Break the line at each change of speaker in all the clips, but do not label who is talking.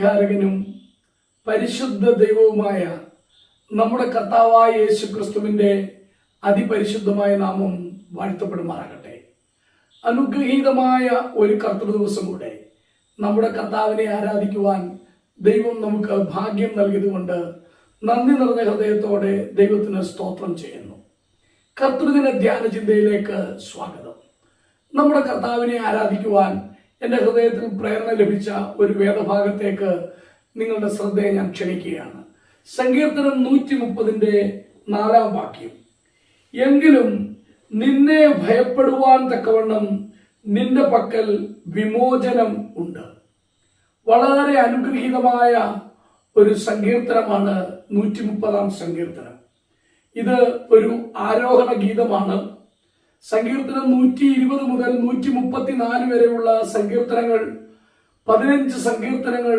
പരിഹാരകനും പരിശുദ്ധ ദൈവവുമായ നമ്മുടെ കർത്താവായ യേശു ക്രിസ്തുവിന്റെ അതിപരിശുദ്ധമായ നാമം വാഴ്ത്തപ്പെടുമാറാകട്ടെ. അനുഗ്രഹീതമായ ഒരു കർത്തൃ ദിവസം കൂടെ നമ്മുടെ കർത്താവിനെ ആരാധിക്കുവാൻ ദൈവം നമുക്ക് ഭാഗ്യം നൽകിയതുകൊണ്ട് നന്ദി നിറഞ്ഞ ഹൃദയത്തോടെ ദൈവത്തിന് സ്തോത്രം ചെയ്യുന്നു. കർത്തൃദിന ധ്യാന ചിന്തയിലേക്ക് സ്വാഗതം. നമ്മുടെ കർത്താവിനെ ആരാധിക്കുവാൻ എന്റെ ഹൃദയത്തിൽ പ്രേരണ ലഭിച്ച ഒരു വേദഭാഗത്തേക്ക് നിങ്ങളുടെ ശ്രദ്ധയെ ഞാൻ ക്ഷണിക്കുകയാണ്. സങ്കീർത്തനം നൂറ്റി മുപ്പതിന്റെ നാലാം വാക്യം. എങ്കിലും നിന്നെ ഭയപ്പെടുവാൻ തക്കവണ്ണം നിന്റെ പക്കൽ വിമോചനം ഉണ്ട്. വളരെ അനുഗ്രഹീതമായ ഒരു സങ്കീർത്തനമാണ് നൂറ്റി മുപ്പതാം സങ്കീർത്തനം. ഇത് ഒരു ആരോഹണ ഗീതമാണ്. സങ്കീർത്തനം നൂറ്റി ഇരുപത് മുതൽ നൂറ്റി മുപ്പത്തിനാല് വരെയുള്ള സങ്കീർത്തനങ്ങൾ പതിനഞ്ച് സങ്കീർത്തനങ്ങൾ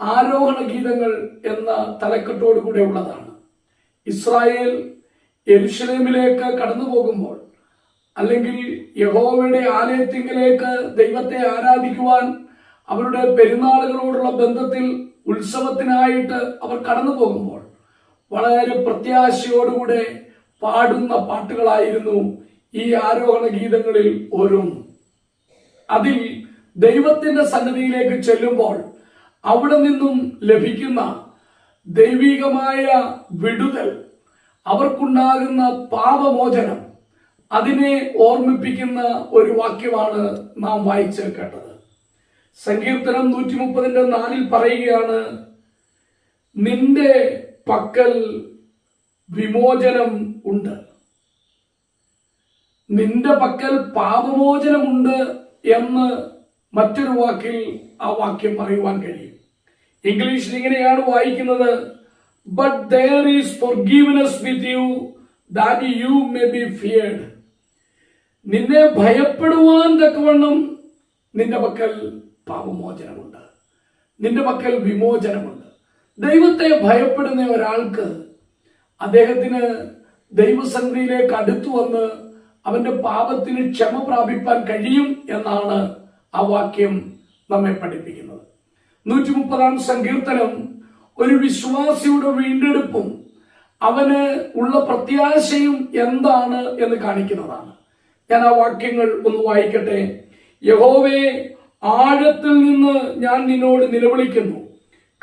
ആരോഹണ ഗീതങ്ങൾ എന്ന തലക്കെട്ടോടു കൂടെ ഉള്ളതാണ്. ഇസ്രായേൽ എരുഷലേമിലേക്ക് കടന്നു പോകുമ്പോൾ അല്ലെങ്കിൽ യഹോവയുടെ ആലയത്തിങ്കിലേക്ക് ദൈവത്തെ ആരാധിക്കുവാൻ അവരുടെ പെരുന്നാളുകളോടുള്ള ബന്ധത്തിൽ ഉത്സവത്തിനായിട്ട് അവർ കടന്നു പോകുമ്പോൾ വളരെ പ്രത്യാശയോടുകൂടെ പാടുന്ന പാട്ടുകളായിരുന്നു ഈ ആരോഹണ ഗീതങ്ങളിൽ ഓരോന്നും അതിൽ ദൈവത്തിന്റെ സന്നദ്ധിയിലേക്ക് ചെല്ലുമ്പോൾ അവിടെ നിന്നും ലഭിക്കുന്ന ദൈവികമായ വിടുതൽ അവർക്കുണ്ടാകുന്ന പാപമോചനം അതിനെ ഓർമ്മിപ്പിക്കുന്ന ഒരു വാക്യമാണ് നാം വായിച്ച് കേട്ടത്. സങ്കീർത്തനം നൂറ്റി മുപ്പതിന്റെ നാലിൽ പറയുകയാണ് നിന്റെ പക്കൽ വിമോചനം ഉണ്ട്. നിന്റെ പക്കൽ പാപമോചനമുണ്ട് എന്ന് മറ്റൊരു വാക്കിൽ ആ വാക്യം പറയുവാൻ കഴിയും. ഇംഗ്ലീഷിൽ ഇങ്ങനെയാണ് വായിക്കുന്നത് but there is for with you that you may be feared നിന്നെ ഭയപ്പെടുവാൻ തക്കവണ്ണം നിന്റെ പക്കൽ പാപമോചനമുണ്ട്. നിന്റെ പക്കൽ വിമോചനമുണ്ട്. ദൈവത്തെ ഭയപ്പെടുന്ന ഒരാൾക്ക് അദ്ദേഹത്തിന് ദൈവസന്നിധിയിലേക്ക് അടുത്തു വന്ന് അവന്റെ പാപത്തിന് ക്ഷമ പ്രാപിപ്പാൻ കഴിയും എന്നാണ് ആ വാക്യം നമ്മെ പഠിപ്പിക്കുന്നത്. നൂറ്റി മുപ്പതാം സങ്കീർത്തനം ഒരു വിശ്വാസിയുടെ വീണ്ടെടുപ്പും അവന് ഉള്ള പ്രത്യാശയും എന്താണ് എന്ന് കാണിക്കുന്നതാണ്. ഞാൻ ആ വാക്യങ്ങൾ ഒന്ന് വായിക്കട്ടെ. യഹോവേ ആഴത്തിൽ നിന്ന് ഞാൻ നിന്നോട് നിലവിളിക്കുന്നു.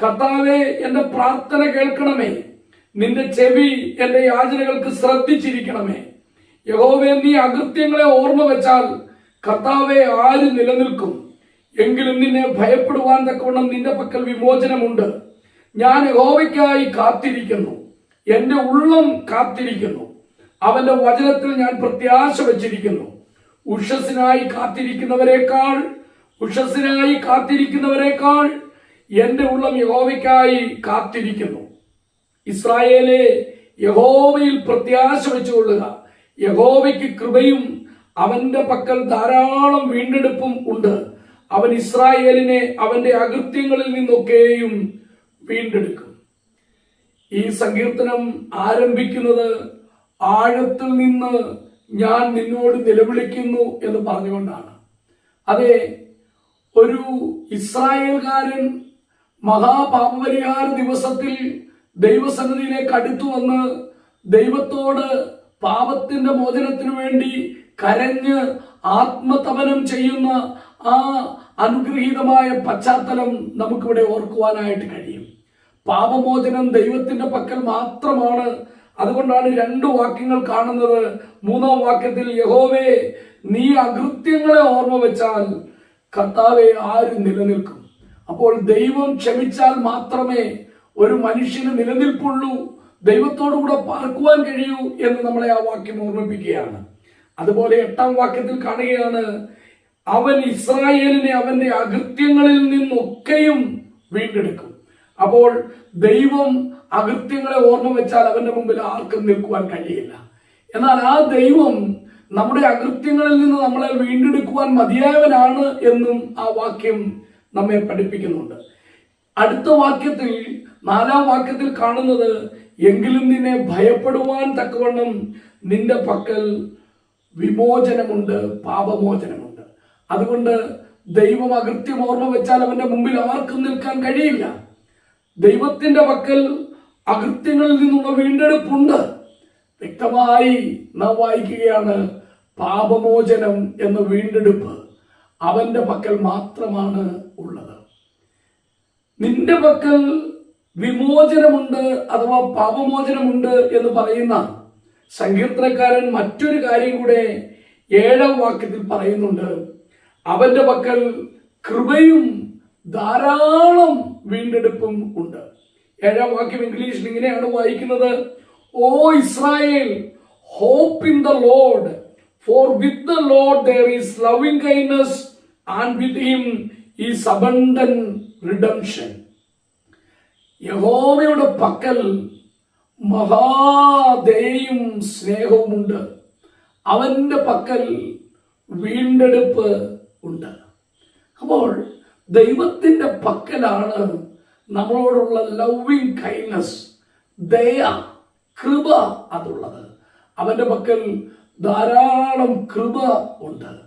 കർത്താവെ എന്റെ പ്രാർത്ഥന കേൾക്കണമേ. നിന്റെ ചെവി എന്റെ യാചനകൾക്ക് ശ്രദ്ധിച്ചിരിക്കണമേ. യഹോവെ നീ അകൃത്യങ്ങളെ ഓർമ്മ വെച്ചാൽ കർത്താവെ ആര് നിലനിൽക്കും? എങ്കിലും നിന്നെ ഭയപ്പെടുവാൻ തക്കവണ്ണം നിന്റെ പക്കൽ വിമോചനമുണ്ട്. ഞാൻ യഹോവയ്ക്കായി കാത്തിരിക്കുന്നു. എന്റെ ഉള്ളം കാത്തിരിക്കുന്നു. അവന്റെ വചനത്തിൽ ഞാൻ പ്രത്യാശ വച്ചിരിക്കുന്നു. ഉഷസ്സിനായി കാത്തിരിക്കുന്നവരെക്കാൾ ഉഷസ്സിനായി കാത്തിരിക്കുന്നവരെക്കാൾ എന്റെ ഉള്ളം യഹോവയ്ക്കായി കാത്തിരിക്കുന്നു. ഇസ്രായേലെ യഹോവയിൽ പ്രത്യാശ വെച്ചുകൊള്ളുക. യഹോവയ്ക്ക് കൃപയും അവന്റെ പക്കൽ ധാരാളം വീണ്ടെടുപ്പും ഉണ്ട്. അവൻ ഇസ്രായേലിനെ അവന്റെ അകൃത്യങ്ങളിൽ നിന്നൊക്കെയും വീണ്ടെടുക്കും. ഈ സങ്കീർത്തനം ആരംഭിക്കുന്നത് ആഴത്തിൽ നിന്ന് ഞാൻ നിന്നോട് നിലവിളിക്കുന്നു എന്ന് പറഞ്ഞുകൊണ്ടാണ്. അതെ ഒരു ഇസ്രായേൽക്കാരൻ മഹാപാപപരിഹാര ദിവസത്തിൽ ദൈവസന്നിധിയിലേക്ക് അടുത്തു വന്ന് ദൈവത്തോട് പാപത്തിന്റെ മോചനത്തിനു വേണ്ടി കരഞ്ഞ് ആത്മതപനം ചെയ്യുന്ന ആ അനുഗ്രഹീതമായ പശ്ചാത്തലം നമുക്കിവിടെ ഓർക്കുവാനായിട്ട് കഴിയും. പാപമോചനം ദൈവത്തിന്റെ പക്കൽ മാത്രമാണ്. അതുകൊണ്ടാണ് രണ്ട് വാക്യങ്ങൾ കാണുന്നത്. മൂന്നാം വാക്യത്തിൽ യഹോവേ നീ അകൃത്യങ്ങളെ ഓർമ്മ വെച്ചാൽ കർത്താവെ ആരും നിലനിൽക്കും? അപ്പോൾ ദൈവം ക്ഷമിച്ചാൽ മാത്രമേ ഒരു മനുഷ്യന് നിലനിൽപ്പുള്ളൂ. ദൈവത്തോടുകൂടെ പാർക്കുവാൻ കഴിയൂ എന്ന് നമ്മളെ ആ വാക്യം ഓർമ്മിപ്പിക്കുകയാണ്. അതുപോലെ എട്ടാം വാക്യത്തിൽ കാണുകയാണ് അവൻ ഇസ്രായേലിനെ അവന്റെ അകൃത്യങ്ങളിൽ നിന്നൊക്കെയും വീണ്ടെടുക്കും. അപ്പോൾ ദൈവം അകൃത്യങ്ങളെ ഓർമ്മ വെച്ചാൽ അവന്റെ മുമ്പിൽ ആർക്കും നിൽക്കുവാൻ കഴിയില്ല. എന്നാൽ ആ ദൈവം നമ്മുടെ അകൃത്യങ്ങളിൽ നിന്ന് നമ്മളെ വീണ്ടെടുക്കുവാൻ മതിയായവനാണ് എന്നും ആ വാക്യം നമ്മെ പഠിപ്പിക്കുന്നുണ്ട്. അടുത്ത വാക്യത്തിൽ നാലാം വാക്യത്തിൽ കാണുന്നത് എങ്കിലും നിന്നെ ഭയപ്പെടുവാൻ തക്കവണ്ണം നിന്റെ പക്കൽ വിമോചനമുണ്ട് പാപമോചനമുണ്ട്. അതുകൊണ്ട് ദൈവം അകൃത്യം ഓർമ്മ വെച്ചാൽ അവന്റെ മുമ്പിൽ ആർക്കും നിൽക്കാൻ കഴിയില്ല. ദൈവത്തിന്റെ പക്കൽ അകൃത്യങ്ങളിൽ നിന്നുള്ള വീണ്ടെടുപ്പുണ്ട്. വ്യക്തമായി നാം വായിക്കുകയാണ് പാപമോചനം എന്ന വീണ്ടെടുപ്പ് അവന്റെ പക്കൽ മാത്രമാണ് ഉള്ളത്. നിന്റെ പക്കൽ വിമോചനമുണ്ട് അഥവാ പാപമോചനമുണ്ട് എന്ന് പറയുന്ന സങ്കീർത്തനക്കാരൻ മറ്റൊരു കാര്യം കൂടെ ഏഴാം വാക്യത്തിൽ പറയുന്നുണ്ട്. അവന്റെ പക്കൽ കൃപയും ധാരാളം വീണ്ടെടുപ്പും ഉണ്ട്. ഏഴാം വാക്യം ഇംഗ്ലീഷിൽ ഇങ്ങനെയാണ് വായിക്കുന്നത്. O Israel hope in the Lord for with the Lord is loving kindness and with him is abundant redemption യഹോവയുടെ പക്കൽ മഹാദയും സ്നേഹവുമുണ്ട്. അവന്റെ പക്കൽ വീണ്ടെടുപ്പ് ഉണ്ട്. അപ്പോൾ ദൈവത്തിന്റെ പക്കലാണ് നമ്മളോടുള്ള ലവിങ് കൈൻഡ്നസ് ദയ കൃപ അതുള്ളത്. അവന്റെ പക്കൽ ധാരാളം കൃപ ഉണ്ട്.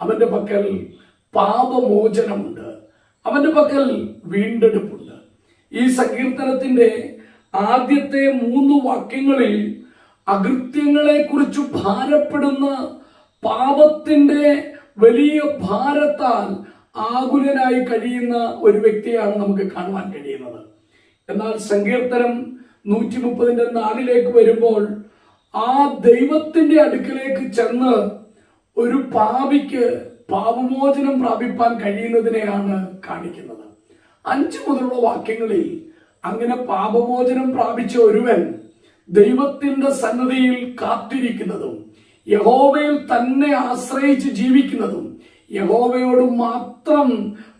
അവന്റെ പക്കൽ പാപമോചനമുണ്ട്. അവന്റെ പക്കൽ വീണ്ടെടുപ്പുണ്ട്. ഈ സങ്കീർത്തനത്തിന്റെ ആദ്യത്തെ മൂന്ന് വാക്യങ്ങളിൽ അകൃത്യങ്ങളെ കുറിച്ച് ഭാരപ്പെടുന്ന പാപത്തിന്റെ വലിയ ഭാരത്താൽ ആകുലനായി കഴിയുന്ന ഒരു വ്യക്തിയാണ് നമുക്ക് കാണുവാൻ കഴിയുന്നത്. എന്നാൽ സങ്കീർത്തനം നൂറ്റി മുപ്പതിന്റെ നാലിലേക്ക് വരുമ്പോൾ ആ ദൈവത്തിന്റെ അടുക്കലേക്ക് ചെന്ന് ഒരു പാപിക്ക് പാപമോചനം പ്രാപിപ്പാൻ കഴിയുന്നതിനെയാണ് കാണിക്കുന്നത്. അഞ്ച് മുതലുള്ള വാക്യങ്ങളിൽ അങ്ങനെ പാപമോചനം പ്രാപിച്ച ഒരുവൻ ദൈവത്തിന്റെ സന്നദ്ധിയിൽ കാത്തിരിക്കുന്നതും യഹോവയിൽ തന്നെ ആശ്രയിച്ച് ജീവിക്കുന്നതും യഹോവയോട് മാത്രം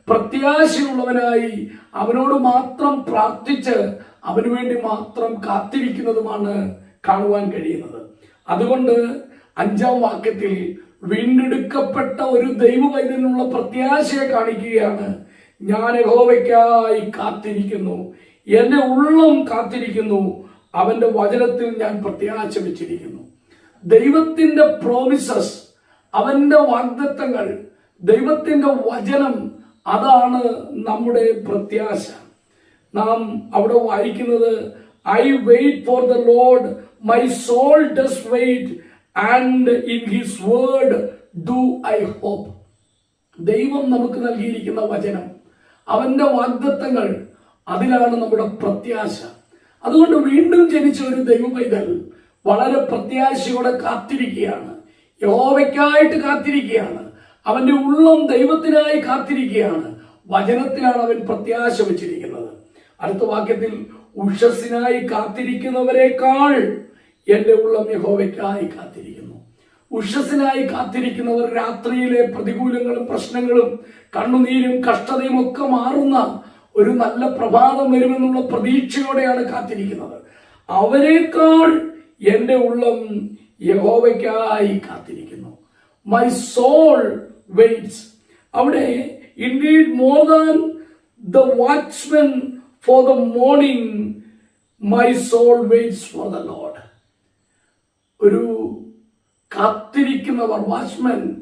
പ്രത്യാശയുള്ളവനായി അവനോട് മാത്രം പ്രാർത്ഥിച്ച് അവന് വേണ്ടി മാത്രം കാത്തിരിക്കുന്നതുമാണ് കാണുവാൻ കഴിയുന്നത്. അതുകൊണ്ട് അഞ്ചാം വാക്യത്തിൽ വീണ്ടെടുക്കപ്പെട്ട ഒരു ദൈവവൈദ്യനുള്ള പ്രത്യാശയെ കാണിക്കുകയാണ് ഞാൻ യഹോവയ്ക്കായി കാത്തിരിക്കുന്നു. എന്റെ ഉള്ളം കാത്തിരിക്കുന്നു. അവന്റെ വചനത്തിൽ ഞാൻ പ്രത്യാശ വെച്ചിരിക്കുന്നു. ദൈവത്തിന്റെ പ്രോമിസസ് അവന്റെ വാഗ്ദത്തങ്ങൾ ദൈവത്തിന്റെ വചനം അതാണ് നമ്മുടെ പ്രത്യാശ. നാം അവിടെ വായിക്കുന്നത് I wait for the Lord my soul does wait and in his word do I hope ദൈവം നമുക്ക് നൽകിയിരിക്കുന്ന വചനം അവന്റെ വാഗ്ദത്തങ്ങൾ അതിലാണ് നമ്മുടെ പ്രത്യാശ. അതുകൊണ്ട് വീണ്ടും ജനിച്ച ഒരു ദൈവ പൈതൽ വളരെ പ്രത്യാശയോടെ കാത്തിരിക്കുകയാണ്. യഹോവയ്ക്കായിട്ട് കാത്തിരിക്കുകയാണ്. അവന്റെ ഉള്ളം ദൈവത്തിനായി കാത്തിരിക്കുകയാണ്. വചനത്തിലാണ് അവൻ പ്രത്യാശ വച്ചിരിക്കുന്നത്. അടുത്ത വാക്യത്തിൽ ഉഷസ്സിനായി കാത്തിരിക്കുന്നവരെക്കാൾ എന്റെ ഉള്ളം യഹോവയ്ക്കായി കാത്തിരിക്കുന്നു. ഉഷസ്സിനായി കാത്തിരിക്കുന്നവർ രാത്രിയിലെ പ്രതികൂലങ്ങളും പ്രശ്നങ്ങളും കണ്ണുനീരും കഷ്ടതയും ഒക്കെ മാറുന്ന ഒരു നല്ല പ്രഭാതം വരുമെന്നുള്ള പ്രതീക്ഷയോടെയാണ് കാത്തിരിക്കുന്നത്. അവരെക്കാൾ എന്റെ ഉള്ളം യഹോവയ്ക്കായി കാത്തിരിക്കുന്നു. മൈ സോൾ വെയിറ്റ്സ് അവിടെ indeed more than the watchmen for the morning my soul waits for the Lord ഒരു കാത്തിരിക്കുന്നവർ വാച്ച്മെൻ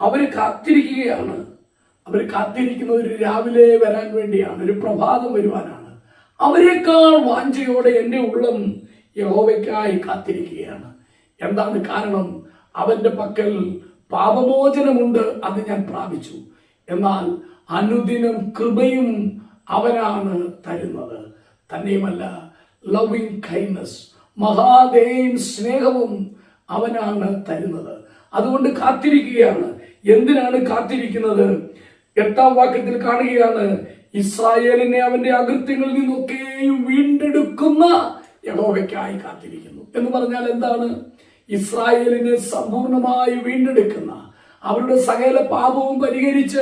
അവർ കാത്തിരിക്കുകയാണ്. അവർ കാത്തിരിക്കുന്നത് ഒരു രാവിലെ വരാൻ വേണ്ടിയാണ് ഒരു പ്രഭാതം വരുവാനാണ്. അവരെക്കാൾ വാഞ്ചയോടെ എന്റെ ഉള്ളം യഹോവയ്ക്കായി കാത്തിരിക്കുകയാണ്. എന്താണ് കാരണം? അവന്റെ പക്കൽ പാപമോചനമുണ്ട് അത് ഞാൻ പ്രാപിച്ചു. എന്നാൽ അനുദിനം കൃപയും അവനാണ് തരുന്നത്. തന്നെയുമല്ല ലവിങ് കൈൻഡ്നസ് മഹാദേയും സ്നേഹവും അവനാണ് തരുന്നത്. അതുകൊണ്ട് കാത്തിരിക്കുകയാണ്. എന്തിനാണ് കാത്തിരിക്കുന്നത്? എട്ടാം വാക്യത്തിൽ കാണുകയാണ് ഇസ്രായേലിനെ അവന്റെ അകൃത്യങ്ങളിൽ നിന്നൊക്കെയും വീണ്ടെടുക്കുന്ന യഹോവയ്ക്കായി കാത്തിരിക്കുന്നു. എന്ന് പറഞ്ഞാൽ എന്താണ്? ഇസ്രായേലിനെ സമ്പൂർണമായി വീണ്ടെടുക്കുന്ന അവരുടെ സകല പാപവും പരിഹരിച്ച്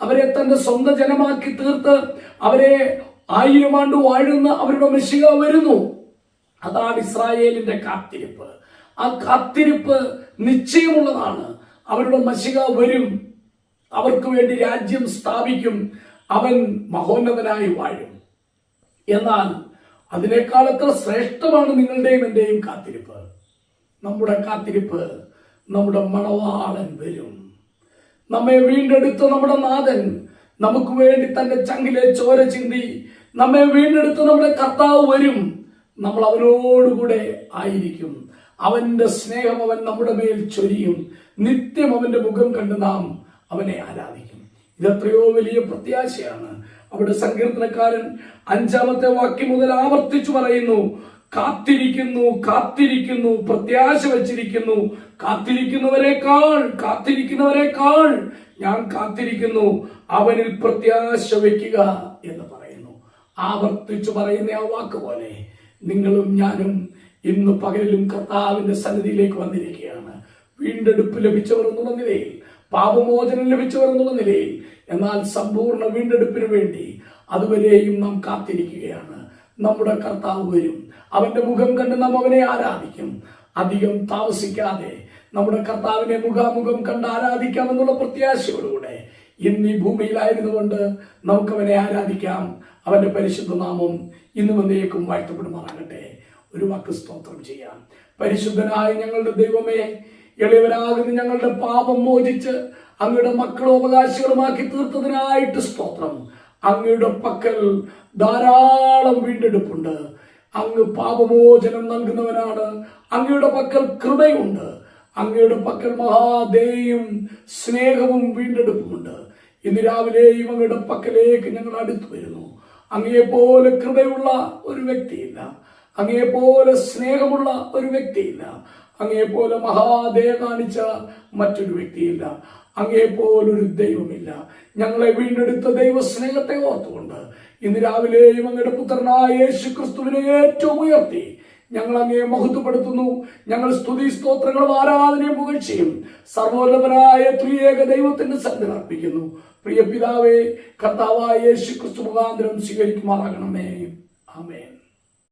അവരെ തന്റെ സ്വന്തം ജനമാക്കി തീർത്ത് അവരെ ആയിരം ആണ്ട് വാഴുന്ന അവരുടെ മെഷിക വരുന്നു. അതാണ് ഇസ്രായേലിന്റെ കാത്തിരിപ്പ്. ആ കാത്തിരിപ്പ് നിശ്ചയമുള്ളതാണ്. അവരുടെ മഷിക വരും. അവർക്ക് വേണ്ടി രാജ്യം സ്ഥാപിക്കും. അവൻ മഹോന്നതനായി വാഴും. എന്നാൽ അതിനേക്കാൾ എത്ര ശ്രേഷ്ഠമാണ് നിങ്ങളുടെയും എന്റെയും കാത്തിരിപ്പ്? നമ്മുടെ കാത്തിരിപ്പ് നമ്മുടെ മണവാളൻ വരും. നമ്മെ വീണ്ടെടുത്ത നമ്മുടെ നാഥൻ നമുക്ക് വേണ്ടി തന്റെ ചങ്കിലെ ചോര ചിന്തി. നമ്മെ വീണ്ടെടുത്ത് നമ്മുടെ കർത്താവ് വരും. നമ്മൾ അവനോടുകൂടെ ആയിരിക്കും. അവന്റെ സ്നേഹം അവൻ നമ്മുടെ മേൽ ചൊരിയും. നിത്യം അവന്റെ മുഖം കണ്ട് നാം അവനെ ആരാധിക്കും. ഇതെത്രയോ വലിയ പ്രത്യാശയാണ്. അവിടെ സങ്കീർത്തനക്കാരൻ അഞ്ചാമത്തെ വാക്യം മുതൽ ആവർത്തിച്ചു പറയുന്നു കാത്തിരിക്കുന്നു കാത്തിരിക്കുന്നു പ്രത്യാശ വച്ചിരിക്കുന്നു. കാത്തിരിക്കുന്നവരെക്കാൾ കാത്തിരിക്കുന്നവരെക്കാൾ ഞാൻ കാത്തിരിക്കുന്നു. അവനിൽ പ്രത്യാശ വയ്ക്കുക എന്ന് പറയുന്നു. ആവർത്തിച്ചു പറയുന്ന ആ വാക്ക് പോലെ നിങ്ങളും ഞാനും ഇന്ന് പകലിലും കർത്താവിന്റെ സന്നിധിയിലേക്ക് വന്നിരിക്കുകയാണ്. വീണ്ടെടുപ്പ് ലഭിച്ചവർ എന്നുള്ള നിലയിൽ പാപമോചനം ലഭിച്ചവർ എന്നുള്ള നിലയിൽ എന്നാൽ സമ്പൂർണ വീണ്ടെടുപ്പിന് വേണ്ടി അതുവരെയും നാം കാത്തിരിക്കുകയാണ്. നമ്മുടെ കർത്താവ് വരും. അവന്റെ മുഖം കണ്ട് നാം അവനെ ആരാധിക്കും. അധികം താമസിക്കാതെ നമ്മുടെ കർത്താവിനെ മുഖാമുഖം കണ്ട് ആരാധിക്കാമെന്നുള്ള പ്രത്യാശയോടുകൂടെ ഇന്ന് ഈ ഭൂമിയിലായിരുന്നുകൊണ്ട് നമുക്ക് അവനെ ആരാധിക്കാം. അവന്റെ പരിശുദ്ധ നാമം ഇന്നും എന്നേക്കും വാഴ്ത്തപ്പെടുമാറാകട്ടെ. ഒരു വാക്ക് സ്തോത്രം ചെയ്യാം. പരിശുദ്ധനായ ഞങ്ങളുടെ ദൈവമേ എളിയവരാകുന്ന ഞങ്ങളുടെ പാപം മോചിച്ച് അങ്ങയുടെ മക്കളും അവകാശികളുമാക്കി തീർത്തതിനായിട്ട് സ്തോത്രം. അങ്ങയുടെ പക്കൽ ധാരാളം വീണ്ടെടുപ്പുണ്ട്. അങ്ങ് പാപമോചനം നൽകുന്നവനാണ്. അങ്ങയുടെ പക്കൽ കൃപയുണ്ട്. അങ്ങയുടെ പക്കൽ മഹാദേയും സ്നേഹവും വീണ്ടെടുപ്പുമുണ്ട്. ഇന്ന് രാവിലെയും അങ്ങയുടെ പക്കലേക്ക് ഞങ്ങൾ അടുത്തു വരുന്നു. അങ്ങയെപ്പോലെ കൃപയുള്ള ഒരു വ്യക്തിയില്ല. അങ്ങയെപ്പോലെ സ്നേഹമുള്ള ഒരു വ്യക്തിയില്ല. അങ്ങേപോലെ മഹാദയ കാണിച്ച മറ്റൊരു വ്യക്തിയില്ല. അങ്ങേപോലൊരു ദൈവമില്ല. ഞങ്ങളെ വീണ്ടെടുത്ത ദൈവ സ്നേഹത്തെ ഓർത്തുകൊണ്ട് ഇന്ന് രാവിലെയും അങ്ങയുടെ പുത്രനായ യേശു ക്രിസ്തുവിനെ ഏറ്റവും ഉയർത്തി ഞങ്ങൾ അങ്ങയെ മഹത്വപ്പെടുത്തുന്നു. ഞങ്ങൾ സ്തുതി സ്തോത്രങ്ങളും ആരാധനയും പുകഴ്ചയും സർവോന്നതനായ ത്രിയേക ദൈവത്തിന്റെ സന്നിധി അർപ്പിക്കുന്നു. പ്രിയ പിതാവേ കർത്താവായ യേശു ക്രിസ്തു മുഖാന്തരം സ്വീകരിക്കുമാറാകണമേ. ആമേൻ.